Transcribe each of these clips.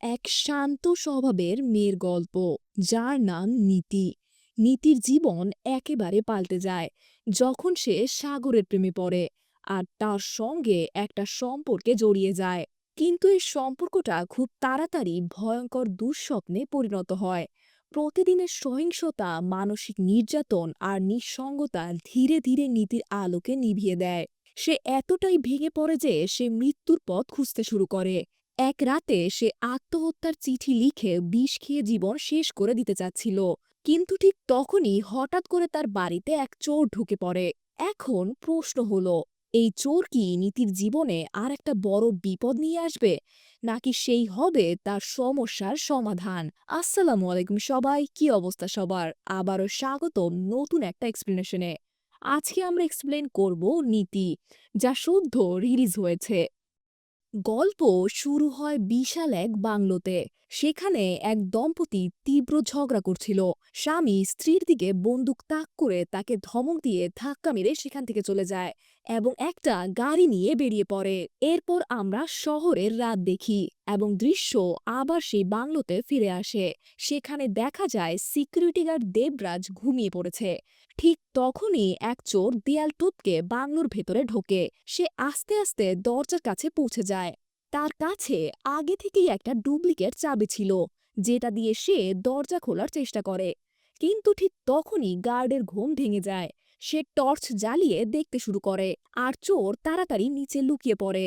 এক শান্ত স্বভাবের মেয়ের গল্প, যার নাম নীতি। নীতির জীবন একেবারে পাল্টে যায়, যখন সে সাগরের প্রেমে পড়ে আর তার সঙ্গে একটা সম্পর্কে জড়িয়ে যায়। কিন্তু এই সম্পর্কটা খুব তাড়াতাড়ি ভয়ঙ্কর দুঃস্বপ্নে পরিণত হয়। প্রতিদিনের সহিংসতা, মানসিক নির্যাতন আর নিঃসঙ্গতা ধীরে ধীরে নীতির আলোকে নিভিয়ে দেয়। সে এতটাই ভেঙে পড়ে যে সে মৃত্যুর পথ খুঁজতে শুরু করে। এক রাতে সে আত্মহত্যার চিঠি লিখে বিষ খেয়ে জীবন শেষ করে দিতে চাচ্ছিল। কিন্তু ঠিক তখনই হঠাৎ করে তার বাড়িতে এক চোর ঢুকে পড়ে। এখন প্রশ্ন হলো, এই চোর কি নীতির জীবনে আর একটা বড় বিপদ নিয়ে আসবে? নাকি সেই হবে তার সমস্যার সমাধান? আসসালামু আলাইকুম সবাই, কি অবস্থা সবার? আবারও স্বাগতম নতুন একটা এক্সপ্লেনেশনে আজকে আমরা এক্সপ্লেন করব নীতি, যা শুদ্ধ রিলিজ হয়েছে। গল্প শুরু হয় বিশাল এক বাংলোতে। সেখানে এক দম্পতি তীব্র ঝগড়া করছিল। স্বামী স্ত্রীর দিকে বন্দুক তাক করে তাকে ধমক দিয়ে ধাক্কা মেরে সেখান থেকে চলে যায়। এবং একটা গাড়ি নিয়ে বেরিয়ে পড়ে। এরপর আমরা শহরের রাত দেখি এবং দৃশ্য আবার সেই বাংলোতে ফিরে আসে। সেখানে দেখা যায় সিকিউরিটি গার্ড দেবরাজ ঘুমিয়ে পড়েছে। ঠিক তখনই এক চোর দেয়াল টুপকে বাংলোর ভেতরে ঢোকে। সে আস্তে আস্তে দরজার কাছে পৌঁছে যায়। তার কাছে আগে থেকেই একটা ডুপ্লিকেট চাবি ছিল, যেটা দিয়ে সে দরজা খোলার চেষ্টা করে। কিন্তু ঠিক তখনই গার্ডের ঘুম ভেঙে যায়। সে টর্চ জ্বালিয়ে দেখতে শুরু করে আর চোর তাড়াতাড়ি নিচে লুকিয়ে পড়ে।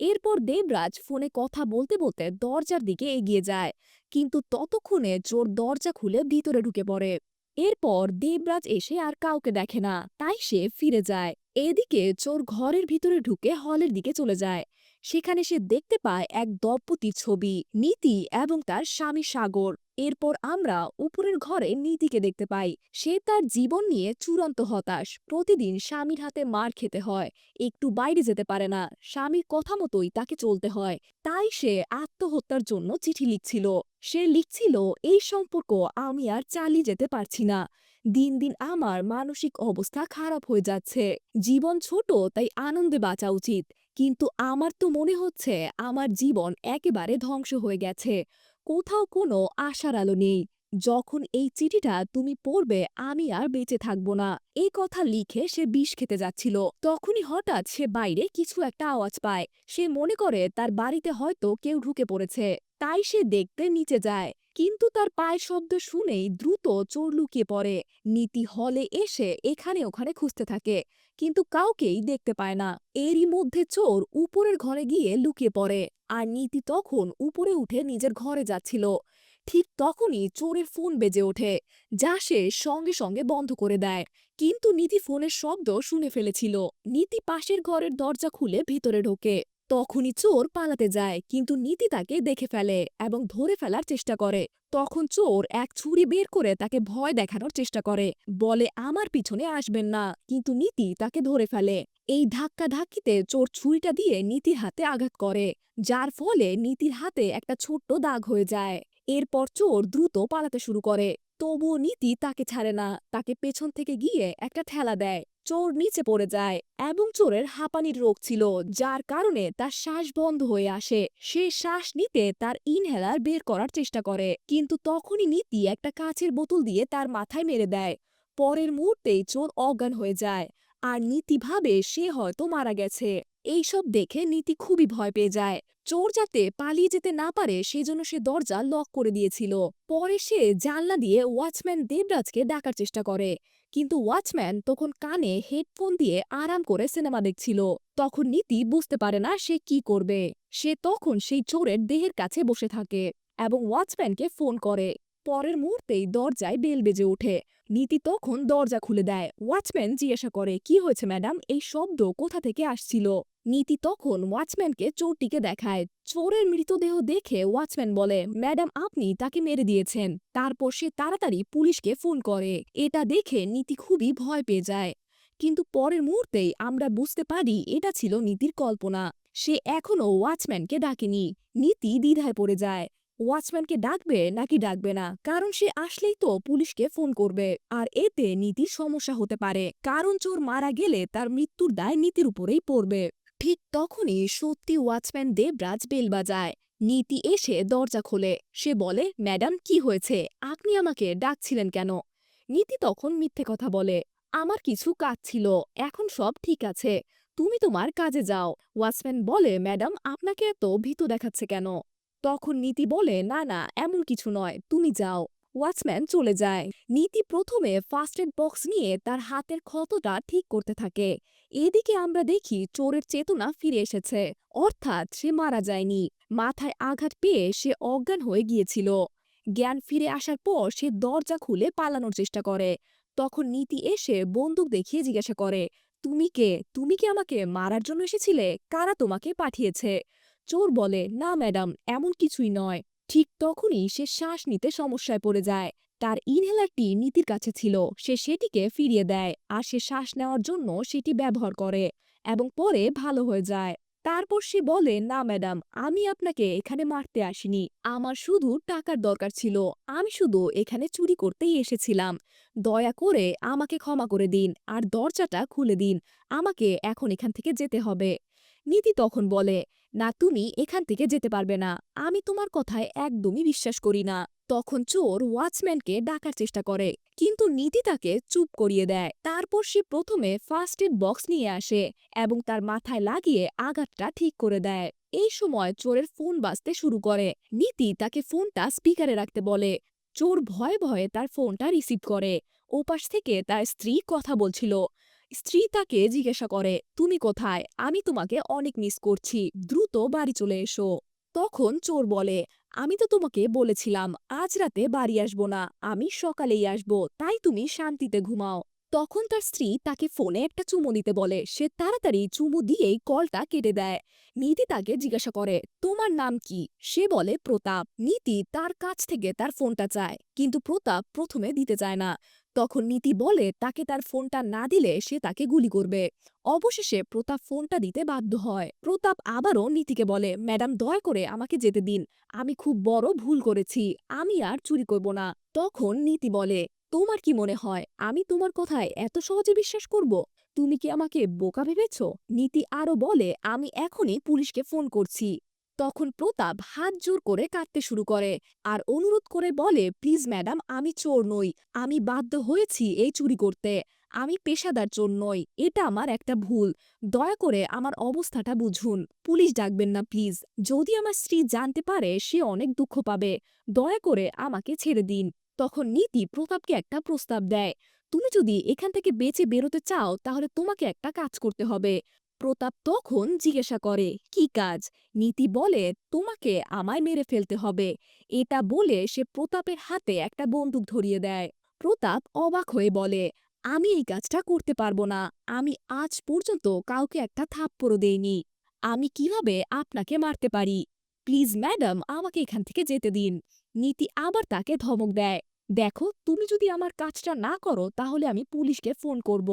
এরপর দেবরাজ ফোনে কথা বলতে বলতে দরজার দিকে এগিয়ে যায়, কিন্তু ততক্ষণে চোর দরজা খুলে ভিতরে ঢুকে পড়ে। এরপর দেবরাজ এসে আর কাউকে দেখে না, তাই সে ফিরে যায়। এদিকে চোর ঘরের ভিতরে ঢুকে হলের দিকে চলে যায়। সেখানে সে দেখতে পায় এক দম্পতির ছবি, নীতি এবং তার স্বামী সাগর। এরপর আমরা উপরের ঘরে নীতিকে দেখতে পাই। সে তার জীবন নিয়ে চূড়ান্ত হতাশ। প্রতিদিন স্বামীর হাতে মার খেতে হয়। একটু বাইরে যেতে পারে না। স্বামীর কথা মতোই তাকে চলতে হয়। তাই সে আত্মহত্যার জন্য চিঠি লিখছিল। সে লিখছিল, এই সম্পর্ক আমি আর চালিয়ে যেতে পারছি না। দিন দিন আমার মানসিক অবস্থা খারাপ হয়ে যাচ্ছে। জীবন ছোট, তাই আনন্দে বাঁচা উচিত। কিন্তু আমার তো মনে হচ্ছে, আমার জীবন একেবারে ধ্বংস হয়ে গেছে। কোথাও কোনো আশার আলো নেই। যখন এই চিঠিটা তুমি পড়বে, আমি আর বেঁচে থাকব না। এই কথা লিখে সে বিষ খেতে যাচ্ছিল। তখনই হঠাৎ সে বাইরে কিছু একটা আওয়াজ পায়। সে মনে করে তার বাড়িতে হয়তো কেউ ঢুকে পড়েছে। তাই সে দেখতে নিচে যায়। কিন্তু তার পায়ের শব্দ শুনেই দ্রুত চোর লুকিয়ে পড়ে। নীতি হলে এসে এখানে ওখানে খুঁজতে থাকে। কিন্তু কাউকেই দেখতে পায় না। এরই মধ্যে চোর উপরের ঘরে গিয়ে লুকিয়ে পড়ে। আর নীতি তখন উপরে উঠে নিজের ঘরে যাচ্ছিল। ঠিক তখনই চোরের ফোন বেজে ওঠে, যা সে সঙ্গে সঙ্গে বন্ধ করে দেয়। কিন্তু নীতি ফোনের শব্দ শুনে ফেলেছিল। নীতি পাশের ঘরের দরজা খুলে ভিতরে ঢোকে। তখনই চোর পালাতে যায়, কিন্তু নীতি তাকে দেখে ফেলে এবং ধরে ফেলার চেষ্টা করে। তখন চোর এক ছুরি বের করে তাকে ভয় দেখানোর চেষ্টা করে, বলে, আমার পিছনে আসবেন না। কিন্তু নীতি তাকে ধরে ফেলে। এই ধাক্কা ধাক্কিতে চোর ছুরিটা দিয়ে নীতির হাতে আঘাত করে, যার ফলে নীতির হাতে একটা ছোট্ট দাগ হয়ে যায়। এরপর চোর দ্রুত পালাতে শুরু করে। তবুও নীতি তাকে ছাড়ে না। তাকে পেছন থেকে গিয়ে একটা ঠেলা দেয়। চোর নিচে পড়ে যায় এবং চোরের হাঁপানির রোগ ছিল, যার কারণে তার শ্বাস বন্ধ হয়ে আসে। সে শ্বাস নিতে তার ইনহেলার বের করার চেষ্টা করে, কিন্তু তখনই নীতি একটা কাঁচের বোতল দিয়ে তার মাথায় মেরে দেয়। পরের মুহূর্তেই চোর অজ্ঞান হয়ে যায় আর নীতি ভাবে সে হয়তো মারা গেছে। এইসব দেখে নীতি খুবই ভয় পেয়ে যায়। চোর যাতে পালিয়ে যেতে না পারে, সেজন্য সে দরজা লক করে দিয়েছিল। পরে সে জানলা দিয়ে ওয়াচম্যান দেবরাজকে ডাকার চেষ্টা করে। কিন্তু ওয়াচম্যান তখন কানে হেডফোন দিয়ে আরাম করে সিনেমা দেখছিল। তখন নীতি বুঝতে পারে না সে কি করবে। সে তখন সেই চোরের দেহের কাছে বসে থাকে এবং ওয়াচম্যানকে ফোন করে। পরের মুহূর্তেই দরজায় বেল বেজে ওঠে। নীতি তখন দরজা খুলে দেয়। ওয়াচম্যান জিজ্ঞাসা করে, কি হয়েছে ম্যাডাম এই শব্দ কোথা থেকে আসছিল? নীতি তখন ওয়াচম্যানকে চোরটিকে দেখায়। চোরের মৃতদেহ দেখে ওয়াচম্যান বলে, ম্যাডাম, আপনি তাকে মেরে দিয়েছেন। তারপর সে তাড়াতাড়ি পুলিশকে ফোন করে। এটা দেখে নীতি খুবই ভয় পেয়ে যায়। কিন্তু পরের মুহূর্তেই আমরা বুঝতে পারি এটা ছিল নীতির কল্পনা। সে এখনও ওয়াচম্যানকে ডাকেনি। নীতি দ্বিধায় পড়ে যায়। ওয়াচম্যানকে ডাকবে নাকি ডাকবে না? কারণ সে আসলেই তো পুলিশকে ফোন করবে। আর এতে নীতির সমস্যা হতে পারে। কারণ চোর মারা গেলে তার মৃত্যুর দায় নীতির উপরেই পড়বে। ঠিক তখনই সত্যি ওয়াচম্যান দেবরাজ বেল বাজায়। নীতি এসে দরজা খোলে। সে বলে, ম্যাডাম, কি হয়েছে? আপনি আমাকে ডাকছিলেন কেন? নীতি তখন মিথ্যে কথা বলে, আমার কিছু কাজ ছিল, এখন সব ঠিক আছে। তুমি তোমার কাজে যাও। ওয়াচম্যান বলে, ম্যাডাম, আপনাকে এত ভীত দেখাচ্ছে কেন? তখন নীতি বলে, না না, এমন কিছু নয়, তুমি যাও। ওয়াচম্যান চলে যায়। নীতি প্রথমে ফার্স্ট এড বক্স নিয়ে তার হাতের ক্ষতটা ঠিক করতে থাকে। এদিকে আমরা দেখি চোরের চেতনা ফিরে এসেছে। অর্থাৎ সে মারা যায়নি। মাথায় আঘাত পেয়ে সে অজ্ঞান হয়ে গিয়েছিল। জ্ঞান ফিরে আসার পর সে দরজা খুলে পালানোর চেষ্টা করে। তখন নীতি এসে বন্দুক দেখিয়ে জিজ্ঞাসা করে, তুমি কে? তুমি কি আমাকে মারার জন্য এসেছিলে? কারা তোমাকে পাঠিয়েছে? চোর বলে, না, ম্যাডাম, এমন কিছুই নয়। ঠিক তখনই সে শ্বাস নিতে সমস্যায় পড়ে যায়। তার ইনহেলারটি নীতির কাছে ছিল। সে সেটিকে ফিরিয়ে দেয় আর সে শ্বাস নেওয়ার জন্য সেটি ব্যবহার করে এবং পরে ভালো হয়ে যায়। তারপর সে বলে, না, ম্যাডাম, আমি আপনাকে এখানে মারতে আসিনি। আমার শুধু টাকার দরকার ছিল। আমি শুধু এখানে চুরি করতেই এসেছিলাম। দয়া করে আমাকে ক্ষমা করে দিন আর দরজাটা খুলে দিন। আমাকে এখন এখান থেকে যেতে হবে। নীতি তখন বলে, না, তুমি এখান থেকে যেতে পারবে না। আমি তোমার কথায় একদমই বিশ্বাস করি না। তখন চোর ওয়াচম্যানকে ডাকার চেষ্টা করে, কিন্তু নীতি তাকে চুপ করিয়ে দেয়। তারপর সে প্রথমে ফার্স্ট এড বক্স নিয়ে আসে এবং তার মাথায় লাগিয়ে আঘাতটা ঠিক করে দেয়। এই সময় চোরের ফোন বাজতে শুরু করে। নীতি তাকে ফোনটা স্পিকারে রাখতে বলে। চোর ভয়ে ভয়ে তার ফোনটা রিসিভ করে। ওপাশ থেকে তার স্ত্রী কথা বলছিল। স্ত্রী তাকে জিজ্ঞাসা করে, তুমি কোথায়? আমি তোমাকে অনেক মিস করছি। দ্রুত বাড়ি চলে এসো। তখন চোর বলে, আমি তো তোমাকে বলেছিলাম, আজ রাতে বাড়ি আসব না। আমি সকালেই আসব। তাই তুমি শান্তিতে ঘুমাও। তখন তার স্ত্রী তাকে ফোনে একটা চুমু দিতে বলে। সে তাড়াতাড়ি চুমু দিয়েই কলটা কেটে দেয়। নীতি তাকে জিজ্ঞাসা করে, তোমার নাম কি? সে বলে, প্রতাপ। নীতি তার কাছ থেকে তার ফোনটা চায়, কিন্তু প্রতাপ প্রথমে দিতে চায় না। তখন নীতি বলে তাকে তার ফোনটা না দিলে সে তাকে গুলি করবে। অবশেষে প্রতাপ ফোনটা দিতে বাধ্য হয়। প্রতাপ আবারও নীতিকে বলে, ম্যাডাম, দয়া করে আমাকে যেতে দিন। আমি খুব বড় ভুল করেছি। আমি আর চুরি করব না। তখন নীতি বলে, তোমার কি মনে হয়? আমি তোমার কথায় এত সহজে বিশ্বাস করব? তুমি কি আমাকে বোকা ভেবেছ? নীতি আরও বলে, আমি এখনই পুলিশকে ফোন করছি। তখন প্রতাপ হাত জোর করে কাঁদতে শুরু করে আর অনুরোধ করে বলে, প্লিজ ম্যাডাম, আমি চোর নই, আমি বাধ্য হয়েছি এই চুরি করতে, আমি পেশাদার চোর নই, এটা আমার একটা ভুল, দয়া করে আমার অবস্থাটা বুঝুন, পুলিশ ডাকবেন না প্লিজ, যদি আমার স্ত্রী জানতে পারে সে অনেক দুঃখ পাবে, দয়া করে আমাকে ছেড়ে দিন। তখন নীতি প্রতাপকে একটা প্রস্তাব দেয়, তুমি যদি এখান থেকে বেঁচে বেরোতে চাও, তাহলে তোমাকে একটা কাজ করতে হবে প্রতাপ তখন জিজ্ঞাসা করে, কি কাজ? নীতি বলে তোমাকে আমায় মেরে ফেলতে হবে। এটা বলে সে প্রতাপের হাতে একটা বন্দুক ধরিয়ে দেয়। প্রতাপ অবাক হয়ে বলে, আমি এই কাজটা করতে পারব না। আমি আজ পর্যন্ত কাউকে একটা থাপ্পড়ও দেইনি। আমি কীভাবে আপনাকে মারতে পারি? প্লিজ ম্যাডাম, আমাকে এখান থেকে যেতে দিন। নীতি আবার তাকে ধমক দেয়, দেখো, তুমি যদি আমার কাজটা না করো, তাহলে আমি পুলিশকে ফোন করব।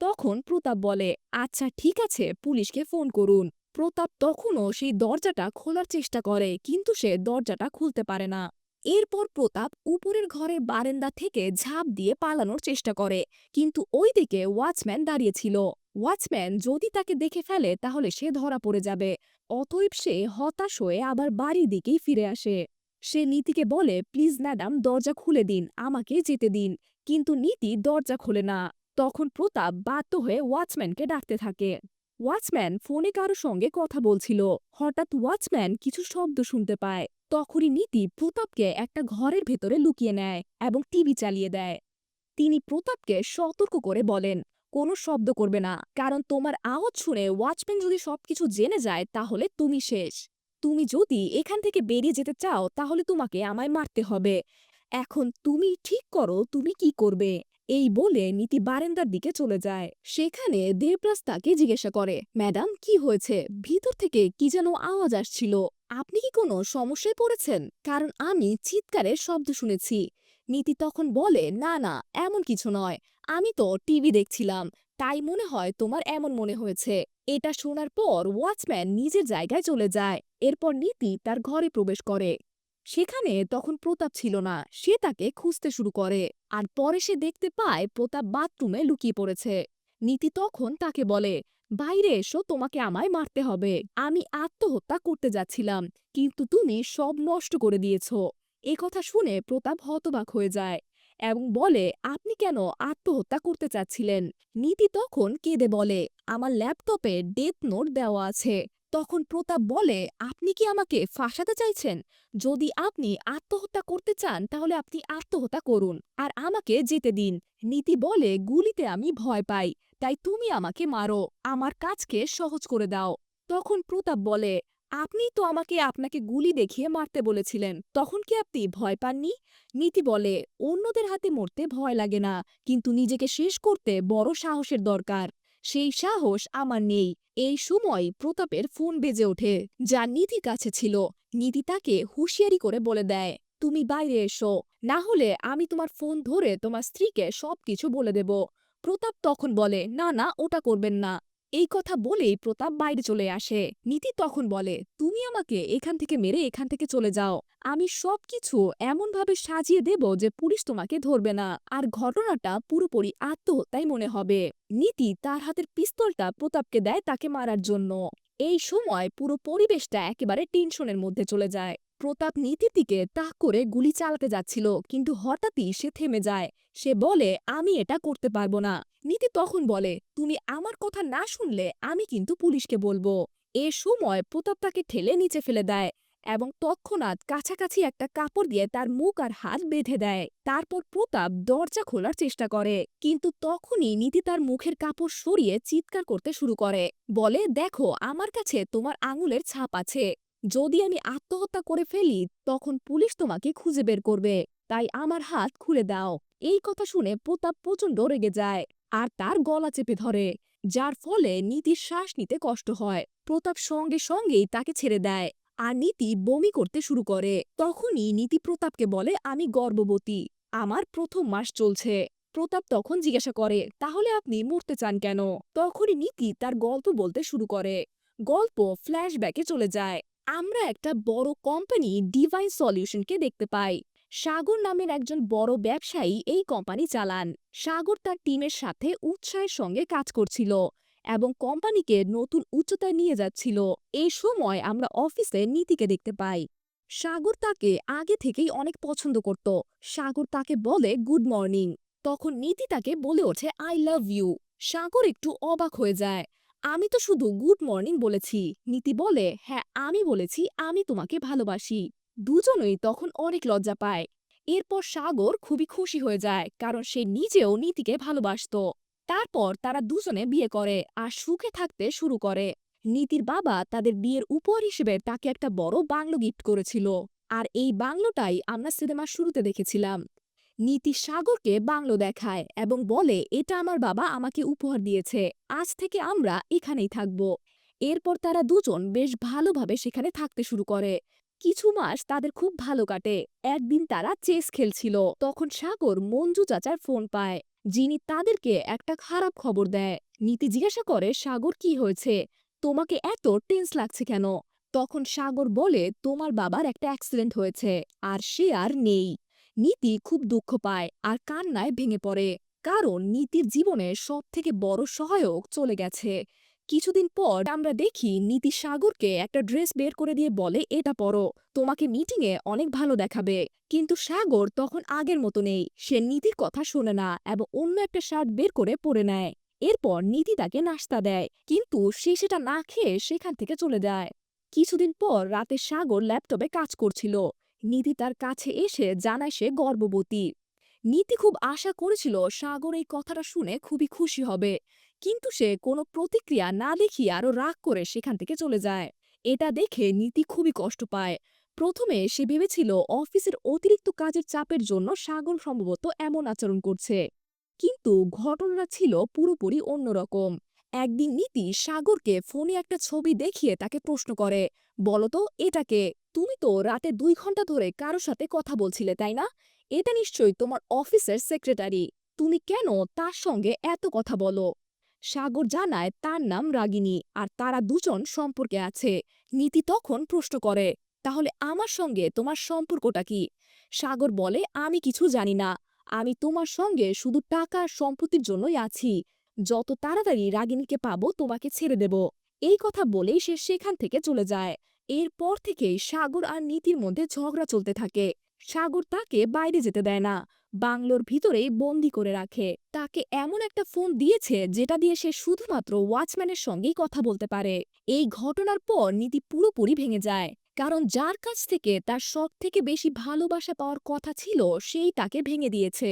তখন প্রতাপ বলে আচ্ছা ঠিক আছে, পুলিশকে ফোন করুন। প্রতাপ তখনও সেই দরজাটা খোলার চেষ্টা করে, কিন্তু সে দরজাটা খুলতে পারে না। এরপর প্রতাপ উপরের ঘরে বারেন্দা থেকে ঝাঁপ দিয়ে পালানোর চেষ্টা করে, কিন্তু ওইদিকে ওয়াচম্যান দাঁড়িয়েছিল ওয়াচম্যান যদি তাকে দেখে ফেলে, তাহলে সে ধরা পড়ে যাবে। অতএব সে হতাশ হয়ে আবার বাড়ির দিকেই ফিরে আসে। সে নীতিকে বলে, প্লিজ, ম্যাডাম, দরজা খুলে দিন, আমাকে যেতে দিন। কিন্তু নীতি দরজা খোলে না। তখন প্রতাপ বাধ্য হয়ে ওয়াচম্যানকে ডাকতে থাকে। ওয়াচম্যান ফোনে কারও সঙ্গে কথা বলছিল। হঠাৎ ওয়াচম্যান কিছু শব্দ শুনতে পায়। তখনই নীতি প্রতাপকে একটা ঘরের ভেতরে লুকিয়ে নেয় এবং টিভি চালিয়ে দেয়। তিনি প্রতাপকে সতর্ক করে বলেন, কোনো শব্দ করবে না, কারণ তোমার আওয়াজ শুনে ওয়াচম্যান যদি সবকিছু জেনে যায়, তাহলে তুমি শেষ। তুমি যদি এখান থেকে বেরিয়ে যেতে চাও, তাহলে তোমাকে আমায় মারতে হবে। এখন তুমি ঠিক করো, তুমি কি করবে? এই বলে নীতি বারেন্দার দিকে চলে যায়। সেখানে দেবরাজ তাকে জিজ্ঞাসা করে, ম্যাডাম, কি হয়েছে? ভিতর থেকে কি যেন আওয়াজ আসছিল? আপনি কি কোনো সমস্যায় পড়েছেন? কারণ আমি চিৎকারের শব্দ শুনেছি। নীতি তখন বলে, না না, এমন কিছু নয়। আমি তো টিভি দেখছিলাম। তাই মনে হয় তোমার এমন মনে হয়েছে। এটা শোনার পর ওয়াচম্যান নিজের জায়গায় চলে যায়। এরপর নীতি তার ঘরে প্রবেশ করে। সেখানে তখন প্রতাপ ছিল না। সে তাকে খুঁজতে শুরু করে আর পরে সে দেখতে পায় প্রতাপ বাথরুমে লুকিয়ে পড়েছে। নীতি তখন তাকে বলে, বাইরে এসো, তোমাকে আমায় মারতে হবে। আমি আত্মহত্যা করতে যাচ্ছিলাম, কিন্তু তুমি সব নষ্ট করে দিয়েছ। এ কথা শুনে প্রতাপ হতবাক হয়ে যায় এবং বলে, আপনি কেন আত্মহত্যা করতে চাচ্ছিলেন? নীতি তখন কেঁদে বলে, আমার ল্যাপটপে ডেথ নোট দেওয়া আছে। তখন প্রতাপ বলে, আপনি কি আমাকে ফাঁসাতে চাইছেন? যদি আপনি আত্মহত্যা করতে চান, তাহলে আপনি আত্মহত্যা করুন আর আমাকে যেতে দিন। নীতি বলে, গুলিতে আমি ভয় পাই, তাই তুমি আমাকে মারো, আমার কাজকে সহজ করে দাও। তখন প্রতাপ বলে, আপনি তো আমাকে আপনাকে গুলি দেখিয়ে মারতে বলেছিলেন, তখন কি আপনি ভয় পাননি? নীতি বলে, অন্যদের হাতে মরতে ভয় লাগে না, কিন্তু নিজেকে শেষ করতে বড় সাহসের দরকার। সেই সাহস আমার নেই। এই সময় প্রতাপের ফোন বেজে ওঠে, যা নীতি কাছে ছিল। নীতি তাকে হুঁশিয়ারি করে বলে দেয়, তুমি বাইরে এসো। না হলে আমি তোমার ফোন ধরে তোমার স্ত্রীকে সবকিছু বলে দেব। প্রতাপ তখন বলে, না না, ওটা করবেন না। এই কথা বলেই প্রতাপ বাইরে চলে আসে। নীতি তখন বলে, তুমি আমাকে এখান থেকে মেরে এখান থেকে চলে যাও। আমি সবকিছু এমনভাবে সাজিয়ে দেব যে পুলিশ তোমাকে ধরবে না। আর ঘটনাটা পুরোপুরি আত্মহত্যাই মনে হবে। নীতি তার হাতের পিস্তলটা প্রতাপকে দেয় তাকে মারার জন্য। এই সময় পুরো পরিবেশটা একেবারে টেনশনের মধ্যে চলে যায়। প্রতাপ নীতির দিকে তাক করে গুলি চালাতে যাচ্ছিল, কিন্তু হঠাৎই সে থেমে যায়। সে বলে, আমি এটা করতে পারব না। নীতি তখন বলে, তুমি আমার কথা না শুনলে আমি কিন্তু পুলিশকে বলব। এ সময় প্রতাপ তাকে ঠেলে নিচে ফেলে দেয় এবং তৎক্ষণাৎ কাছাকাছি একটা কাপড় দিয়ে তার মুখ আর হাত বেঁধে দেয়। তারপর প্রতাপ দরজা খোলার চেষ্টা করে, কিন্তু তখনই নীতি তার মুখের কাপড় সরিয়ে চিৎকার করতে শুরু করে। বলে, দেখো, আমার কাছে তোমার আঙুলের ছাপ আছে। যদি আমি আত্মহত্যা করে ফেলি, তখন পুলিশ তোমাকে খুঁজে বের করবে। তাই আমার হাত খুলে দাও। এই কথা শুনে প্রতাপ প্রচণ্ড রেগে যায় আর তার গলা চেপে ধরে, যার ফলে নীতির শ্বাস নিতে কষ্ট হয়। প্রতাপ সঙ্গে সঙ্গেই তাকে ছেড়ে দেয় আর নীতি বমি করতে শুরু করে। তখনই নীতি প্রতাপকে বলে, আমি গর্ভবতী। আমার প্রথম মাস চলছে। প্রতাপ তখন জিজ্ঞাসা করে, তাহলে আপনি মরতে চান কেন? তখনই নীতি তার গল্প বলতে শুরু করে। গল্প ফ্ল্যাশব্যাকে চলে যায়। আমরা একটা বড় কোম্পানি ডিভাইন সলিউশনকে দেখতে পাই। সাগর নামের একজন বড় ব্যবসায়ী এই কোম্পানি চালান। সাগর তার টিমের সাথে উৎসাহের সঙ্গে কাজ করছিল এবং কোম্পানিকে নতুন উচ্চতায় নিয়ে যাচ্ছিল। এই সময় আমরা অফিসে নীতিকে দেখতে পাই। সাগর তাকে আগে থেকেই অনেক পছন্দ করত। সাগর তাকে বলে, গুড মর্নিং। তখন নীতি তাকে বলে ওঠে, আই লাভ ইউ। সাগর একটু অবাক হয়ে যায়। আমি তো শুধু গুড মর্নিং বলেছি। নীতি বলে হ্যাঁ আমি বলেছি, আমি তোমাকে ভালোবাসি। দুজনই তখন অনেক লজ্জা পায়। এরপর সাগর খুবই খুশি হয়ে যায়, কারণ সে নিজেও নীতিকে ভালোবাসত। তারপর তারা দুজনে বিয়ে করে আর সুখে থাকতে শুরু করে। নীতির বাবা তাদের বিয়ের উপহার হিসেবে তাকে একটা বড় বাংলো গিফট করেছিল। আর এই বাংলোটাই আমরা সিনেমার শুরুতে দেখেছিলাম। নীতি সাগরকে বাংলো দেখায় এবং বলে, এটা আমার বাবা আমাকে উপহার দিয়েছে, আজ থেকে আমরা এখানেই থাকব। এরপর তারা দুজন বেশ ভালোভাবে সেখানে থাকতে শুরু করে। কিছু মাস তাদের খুব ভালো কাটে। একদিন তারা চেস খেলছিল। তখন সাগর মঞ্জু চাচার ফোন পায়, যিনি তাদেরকে একটা খারাপ খবর দেয়। নীতি জিজ্ঞাসা করে, সাগর, কি হয়েছে? তোমাকে এত টেন্স লাগছে কেন? তখন সাগর বলে, তোমার বাবার একটা অ্যাক্সিডেন্ট হয়েছে, আর সে আর নেই। নীতি খুব দুঃখ পায় আর কান্নায় ভেঙে পড়ে। কারণ নীতির জীবনে সব থেকে বড় সহায়ক চলে গেছে। কিছুদিন পর আমরা দেখি নীতি সাগরকে একটা ড্রেস বের করে দিয়ে বলে, এটা পরো, তোমাকে মিটিংয়ে অনেক ভালো দেখাবে। কিন্তু সাগর তখন আগের মতো নেই। সে নীতির কথা শোনে না এবং অন্য একটা শার্ট বের করে পরে নেয়। এরপর নীতি তাকে নাস্তা দেয়, কিন্তু সে সেটা না খেয়ে সেখান থেকে চলে যায়। কিছুদিন পর রাতে সাগর ল্যাপটপে কাজ করছিল। নীতি তার কাছে এসে জানায় সে গর্ভবতী। নীতি খুব আশা করেছিল সাগর এই কথাটা শুনে খুবই খুশি হবে। কিন্তু সে কোনো প্রতিক্রিয়া না দেখিয়ে আরও রাগ করে সেখান থেকে চলে যায়। এটা দেখে নীতি খুবই কষ্ট পায়। প্রথমে সে ভেবেছিল অফিসের অতিরিক্ত কাজের চাপের জন্য সাগর সম্ভবত এমন আচরণ করছে। কিন্তু ঘটনাটা ছিল পুরোপুরি অন্যরকম। একদিন নীতি সাগরকে ফোনে একটা ছবি দেখিয়ে তাকে প্রশ্ন করে বলতো এটাকে তুমি তো রাতে দুই ঘণ্টা ধরে কারোর সাথে কথা বলছিলে, তাই না? এটা নিশ্চয়ই তোমার অফিসের সেক্রেটারি। তুমি কেন তার সঙ্গে এত কথা বলো? সাগর জানায় তার নাম রাগিনী আর তারা দুজন সম্পর্কে আছে। নীতি তখন প্রশ্ন করে, তাহলে আমার সঙ্গে তোমার সম্পর্কটা কি? সাগর বলে, আমি কিছু জানি না। আমি তোমার সঙ্গে শুধু টাকা সম্পত্তির জন্যই আছি। যত তাড়াতাড়ি রাগিনীকে পাবো তোমাকে ছেড়ে দেব। এই কথা বলেই সে সেখান থেকে চলে যায়। এরপর থেকেই সাগর আর নীতির মধ্যে ঝগড়া চলতে থাকে। সাগর তাকে বাইরে যেতে দেয় না, বাংলোর ভিতরেই বন্দি করে রাখে। তাকে এমন একটা ফোন দিয়েছে যেটা দিয়ে সে শুধুমাত্র ওয়াচম্যানের সঙ্গেই কথা বলতে পারে। এই ঘটনার পর নীতি পুরোপুরি ভেঙে যায়। কারণ যার কাছ থেকে তার সব থেকে বেশি ভালোবাসা পাওয়ার কথা ছিল, সেই তাকে ভেঙে দিয়েছে।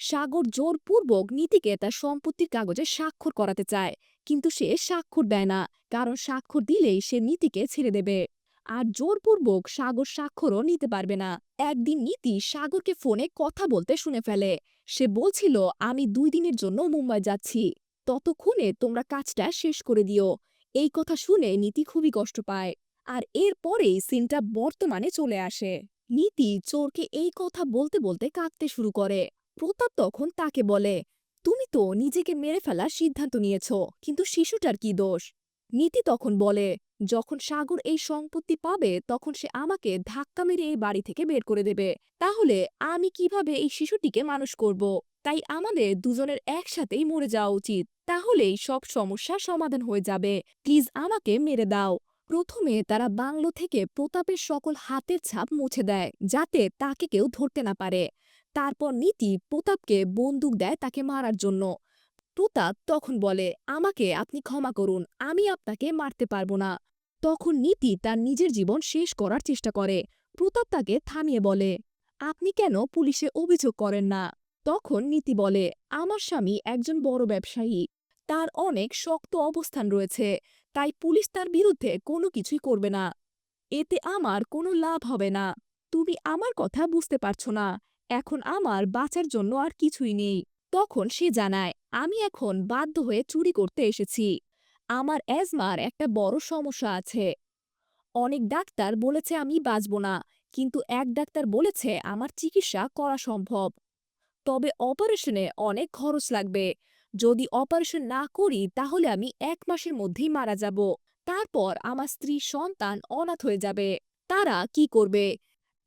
সাগর জোরপূর্বক নীতিকে তার সম্পত্তির কাগজে স্বাক্ষর করাতে চায়, কিন্তু সে স্বাক্ষর দেয় না। কারণ স্বাক্ষর দিলেই সে নীতিকে ছেড়ে দেবে। আর জোরপূর্বক সাগর স্বাক্ষরও নিতে পারবে না। একদিন নীতি সাগরকে ফোনে কথা বলতে শুনে ফেলে। সে বলছিল, আমি দুই দিনের জন্য মুম্বাই যাচ্ছি। ততক্ষণে তোমরা কাজটা শেষ করে দিও। এই কথা শুনে নীতি খুবই কষ্ট পায় আর এরপরেই সিনটা বর্তমানে চলে আসে। নীতি চোরকে এই কথা বলতে বলতে কাঁদতে শুরু করে। প্রতাপ তখন তাকে বলে, তুমি তো নিজেকে মেরে ফেলার সিদ্ধান্ত নিয়েছ, কিন্তু শিশুটার কি দোষ? নীতি তখন বলে, যখন সাগর এই সম্পত্তি পাবে, তখন সে আমাকে ধাক্কা মেরে এই বাড়ি থেকে বের করে দেবে। তাহলে আমি কীভাবে এই শিশুটিকে মানুষ করব? তাই আমাদের দুজনের একসাথেই মরে যাওয়া উচিত। তাহলেই সব সমস্যা সমাধান হয়ে যাবে। প্লিজ আমাকে মেরে দাও। প্রথমে তারা বাংলো থেকে প্রতাপের সকল হাতের ছাপ মুছে দেয়, যাতে তাকে কেউ ধরতে না পারে। তারপর নীতি প্রতাপকে বন্দুক দেয় তাকে মারার জন্য। প্রতাপ তখন বলে, আমাকে আপনি ক্ষমা করুন, আমি আপনাকে মারতে পারব না। তখন নীতি তার নিজের জীবন শেষ করার চেষ্টা করে। প্রতাপ তাকে থামিয়ে বলে, আপনি কেন পুলিশে অভিযোগ করেন না? তখন নীতি বলে, আমার স্বামী একজন বড় ব্যবসায়ী। তার অনেক শক্ত অবস্থান রয়েছে, তাই পুলিশ তার বিরুদ্ধে কোনো কিছুই করবে না। এতে আমার কোনো লাভ হবে না। তুমি আমার কথা বুঝতে পারছ না। এখন আমার বাঁচার জন্য আর কিছুই নেই। তখন সে জানায়, আমি এখন বাধ্য হয়ে চুরি করতে এসেছি। আমার অ্যাজমার একটা বড় সমস্যা আছে। অনেক ডাক্তার বলেছে আমি বাঁচব না, কিন্তু এক ডাক্তার বলেছে আমার চিকিৎসা করা সম্ভব। তবে অপারেশনে অনেক খরচ লাগবে। যদি অপারেশন না করি, তাহলে আমি এক মাসের মধ্যেই মারা যাব। তারপর আমার স্ত্রী সন্তান অনাথ হয়ে যাবে। তারা কি করবে?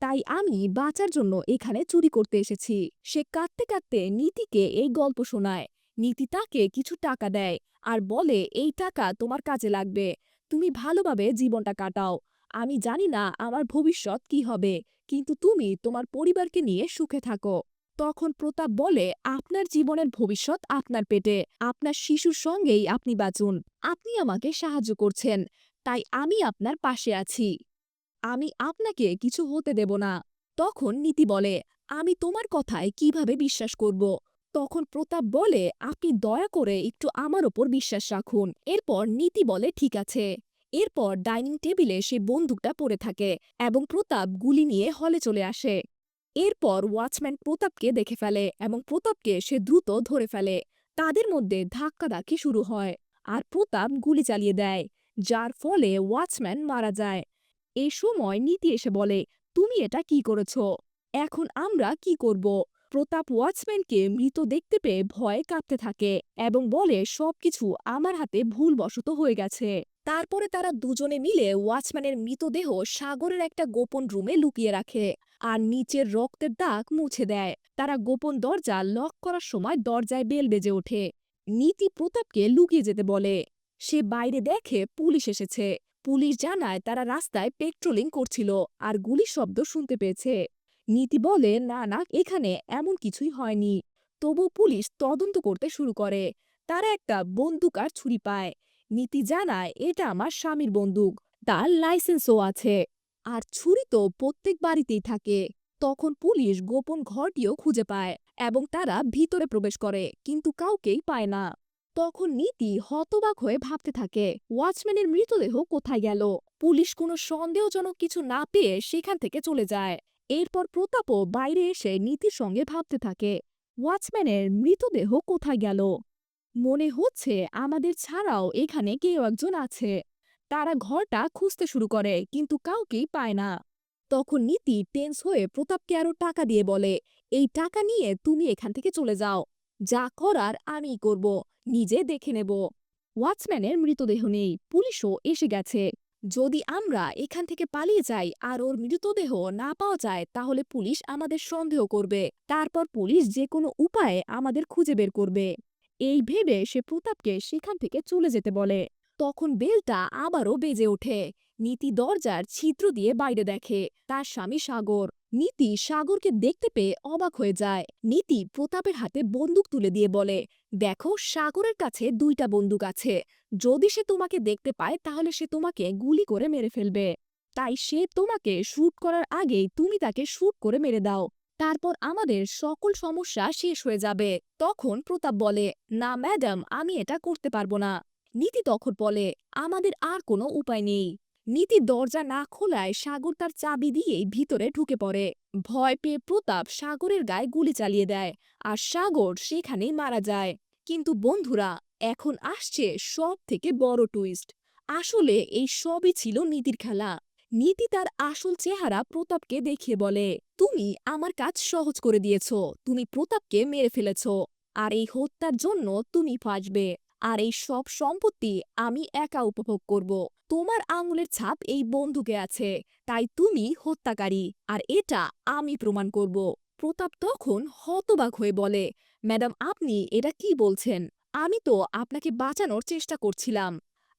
তাই আমি বাঁচার জন্য এখানে চুরি করতে এসেছি। সে কাঁদতে কাঁদতে নীতিকে এই গল্প শোনায়। নীতি তাকে কিছু টাকা দেয় আর বলে, এই টাকা তোমার কাজে লাগবে। তুমি ভালোভাবে জীবনটা কাটাও। আমি জানি না আমার ভবিষ্যৎ কি হবে, কিন্তু তুমি তোমার পরিবারকে নিয়ে সুখে থাকো। তখন প্রতাপ বলে, আপনার জীবনের ভবিষ্যৎ আপনার পেটে। আপনার শিশুর সঙ্গেই আপনি বাঁচুন। আপনি আমাকে সাহায্য করছেন। তাই আমি আপনার পাশে আছি। আমি আপনাকে কিছু হতে দেব না। তখন নীতি বলে, আমি তোমার কথায় কীভাবে বিশ্বাস করব? তখন প্রতাপ বলে, আপনি দয়া করে একটু আমার ওপর বিশ্বাস রাখুন। এরপর নীতি বলে, ঠিক আছে। এরপর ডাইনিং টেবিলে সে বন্দুকটা পড়ে থাকে এবং প্রতাপ গুলি নিয়ে হলে চলে আসে। এরপর ওয়াচম্যান প্রতাপকে দেখে ফেলে এবং প্রতাপকে সে দ্রুত ধরে ফেলে। তাদের মধ্যে ধাক্কাধাক্কি শুরু হয় আর প্রতাপ গুলি চালিয়ে দেয়, যার ফলে ওয়াচম্যান মারা যায়। এই সময় নীতি এসে বলে, তুমি এটা কি করেছ? এখন আমরা কি করব? প্রতাপ ওয়াচম্যানকে মৃত দেখতে পেয়ে ভয়ে কাঁপতে থাকে এবং বলে, সবকিছু আমার হাতে ভুলবশত হয়ে গেছে। তারপরে তারা দুজনে মিলে ওয়াচম্যানের মৃতদেহ সাগরের একটা গোপন রুমে লুকিয়ে রাখে আর নিচের রক্তের দাগ মুছে দেয়। তারা গোপন দরজা লক করার সময় দরজায় বেল বেজে ওঠে। নীতি প্রতাপকে লুকিয়ে যেতে বলে। সে বাইরে দেখে পুলিশ এসেছে। পুলিশ জানায় তারা রাস্তায় পেট্রোলিং করছিল আর গুলির শব্দ শুনতে পেয়েছে। নীতি বলে, না না, এখানে এমন কিছুই হয়নি। তবু পুলিশ তদন্ত করতে শুরু করে। তারা একটা বন্দুক আর ছুরি পায়। নীতি জানায়, এটা আমার স্বামীর বন্দুক। তার লাইসেন্সও আছে। আর ছুরি তো প্রত্যেক বাড়িতেই থাকে। তখন পুলিশ গোপন ঘরটিও খুঁজে পায় এবং তারা ভিতরে প্রবেশ করে, কিন্তু কাউকেই পায় না। তখন নীতি হতবাক হয়ে ভাবতে থাকে, ওয়াচম্যানের মৃতদেহ কোথায় গেল? পুলিশ কোনো সন্দেহজনক কিছু না পেয়ে সেখান থেকে চলে যায়। এরপর প্রতাপও বাইরে এসে নীতির সঙ্গে ভাবতে থাকে, ওয়াচম্যানের মৃতদেহ কোথায় গেল? মনে হচ্ছে আমাদের ছাড়াও এখানে কেউ একজন আছে। তারা ঘরটা খুঁজতে শুরু করে, কিন্তু কাউকেই পায় না। তখন নীতি টেন্স হয়ে প্রতাপকে আরও টাকা দিয়ে বলে, এই টাকা নিয়ে তুমি এখান থেকে চলে যাও। যা করার আমিই করব, নিজে দেখে নেব। ওয়াচম্যানের মৃতদেহ নেই, পুলিশও এসে গেছে। যদি আমরা এখান থেকে পালিয়ে যাই আর ওর মৃতদেহ না পাওয়া যায়, তাহলে পুলিশ আমাদের সন্দেহ করবে। তারপর পুলিশ যে কোনো উপায়ে আমাদের খুঁজে বের করবে। এই ভেবে সে প্রতাপকে সেখান থেকে চলে যেতে বলে। তখন বেলটা আবারও বেজে ওঠে। নীতি দরজার ছিদ্র দিয়ে বাইরে দেখে। তার স্বামী সাগর। নীতি সাগরকে দেখতে পেয়ে অবাক হয়ে যায়। নীতি প্রতাপের হাতে বন্দুক তুলে দিয়ে বলে, দেখো, সাগরের কাছে দুইটা বন্দুক আছে। যদি সে তোমাকে দেখতে পায়, তাহলে সে তোমাকে গুলি করে মেরে ফেলবে। তাই সে তোমাকে শ্যুট করার আগেই তুমি তাকে শ্যুট করে মেরে দাও। তারপর আমাদের সকল সমস্যা শেষ হয়ে যাবে। তখন প্রতাপ বলে, না, ম্যাডাম, আমি এটা করতে পারব না। নীতি তখন বলে, আমাদের আর কোনো উপায় নেই। নীতি দরজা না খোলায় সাগর তার চাবি দিয়েই ভিতরে ঢুকে পড়ে। ভয় পেয়ে প্রতাপ সাগরের গায়ে গুলি চালিয়ে দেয় আর সাগর সেখানেই মারা যায়। কিন্তু বন্ধুরা, এখন আসছে সব থেকে বড় টুইস্ট আসলে এই সবই ছিল নীতির খেলা। নীতি তার আসল চেহারা প্রতাপকে দেখিয়ে বলে, তুমি আমার কাজ সহজ করে দিয়েছ। তুমি প্রতাপকে মেরে ফেলেছ। আর এই হত্যার জন্য তুমি ফাঁসবে। আর এই সব সম্পত্তি আমি একা উপভোগ করব। তোমার আঙুলের ছাপ এই বন্দুকে আছে, তাই তুমি হত্যাকারী, আর এটা আমি প্রমাণ করব। প্রতাপ তখন হতবাক হয়ে বলে, ম্যাডাম, আপনি এটা কি বলছেন? আমি তো আপনাকে বাঁচানোর চেষ্টা করছিলাম।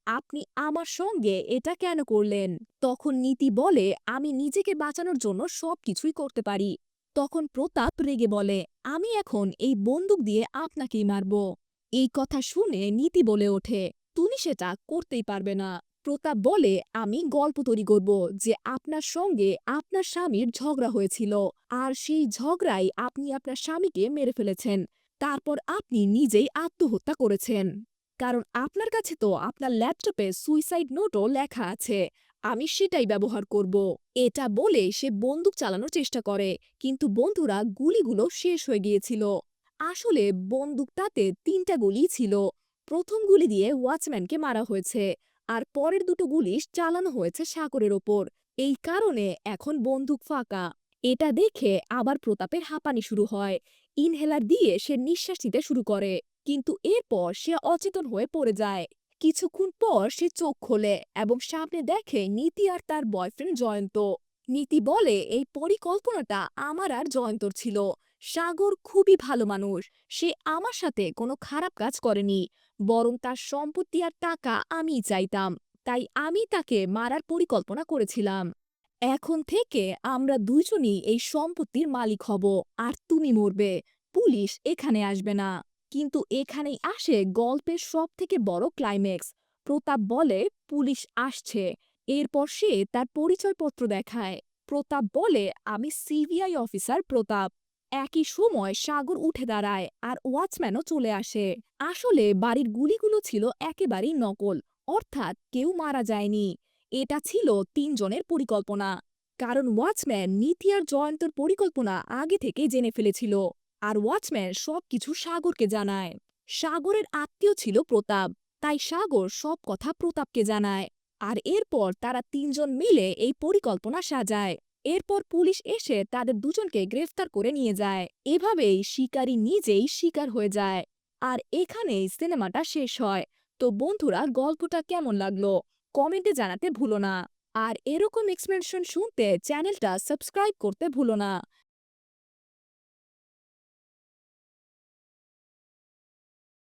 আপনি আমার সঙ্গে এটা কেন করলেন? তখন নীতি বলে, আমি নিজেকে বাঁচানোর জন্য সবকিছুই করতে পারি। তখন প্রতাপ রেগে বলে, আমি এখন এই বন্দুক দিয়ে আপনাকেই মারব। এই কথা শুনে নীতি বলে ওঠে, তুমি সেটা করতেই পারবে না। প্রতাপ বলে, আমি গল্প তৈরি করব যে আপনার সঙ্গে আপনার স্বামীর ঝগড়া হয়েছিল, আর সেই ঝগড়ায় আপনি আপনার স্বামীকে মেরে ফেলেছেন। তারপর আপনি নিজেই আত্মহত্যা করেছেন। কারণ আপনার কাছে তো আপনার ল্যাপটপে সুইসাইড নোটও লেখা আছে। আমি সেটাই ব্যবহার করব। এটা বলে সে বন্দুক চালানোর চেষ্টা করে, কিন্তু বন্ধুরা গুলিগুলো শেষ হয়ে গিয়েছিল। আসলে বন্দুকটাতে তিনটা গুলি ছিল। প্রথম গুলি দিয়ে ওয়াচম্যানকে মারা হয়েছে আর পরের দুটো গুলি চালানো হয়েছে সাগরের ওপর। এই কারণে এখন বন্দুক ফাঁকা। এটা দেখে আবার প্রতাপের হাঁপানি শুরু হয়। ইনহেলার দিয়ে সে নিঃশ্বাস নিতে শুরু করে, কিন্তু এরপর সে অচেতন হয়ে পড়ে যায়। কিছুক্ষণ পর সে চোখ খোলে এবং সামনে দেখে নীতি আর তার বয়ফ্রেন্ড জয়ন্ত। নীতি বলে, এই পরিকল্পনাটা আমার আর জয়ন্তর ছিল। সাগর খুবই ভালো মানুষ। সে আমার সাথে কোনো খারাপ কাজ করেনি, বরং তার সম্পত্তি আর টাকা আমিই চাইতাম, তাই আমি তাকে মারার পরিকল্পনা করেছিলাম। এখন থেকে আমরা দুজনই এই সম্পত্তির মালিক হব, আর তুমি মরবে, পুলিশ এখানে আসবে না। কিন্তু এখানেই আসে গল্পের সব থেকে বড় ক্লাইম্যাক্স প্রতাপ বলে, পুলিশ আসছে। এরপর সে তার পরিচয়পত্র দেখায়। প্রতাপ বলে, আমি সিবিআই অফিসার প্রতাপ। একই সময় সাগর উঠে দাঁড়ায় আর ওয়াচম্যানও চলে আসে। আসলে বাড়ির গুলিগুলো ছিল একেবারেই নকল, অর্থাৎ কেউ মারা যায়নি। এটা ছিল তিনজনের পরিকল্পনা। কারণ ওয়াচম্যান নীতি আর জয়ন্তর পরিকল্পনা আগে থেকে জেনে ফেলেছিল আর ওয়াচম্যান সবকিছু সাগরকে জানায়। সাগরের আত্মীয় ছিল প্রতাপ, তাই সাগর সব কথা প্রতাপকে জানায়। আর এরপর তারা তিনজন মিলে এই পরিকল্পনা সাজায়। এরপর পুলিশ এসে তাদের দুজনকে গ্রেফতার করে নিয়ে যায়। এভাবেই শিকারী নিজেই শিকার হয়ে যায়। আর এখানেই সিনেমাটা শেষ হয়। তো বন্ধুরা, গল্পটা কেমন লাগল? কমেন্টে জানাতে ভুলো না। আর এরকম এক্সপ্লেনেশন শুনতে চ্যানেলটা সাবস্ক্রাইব করতে ভুলো না।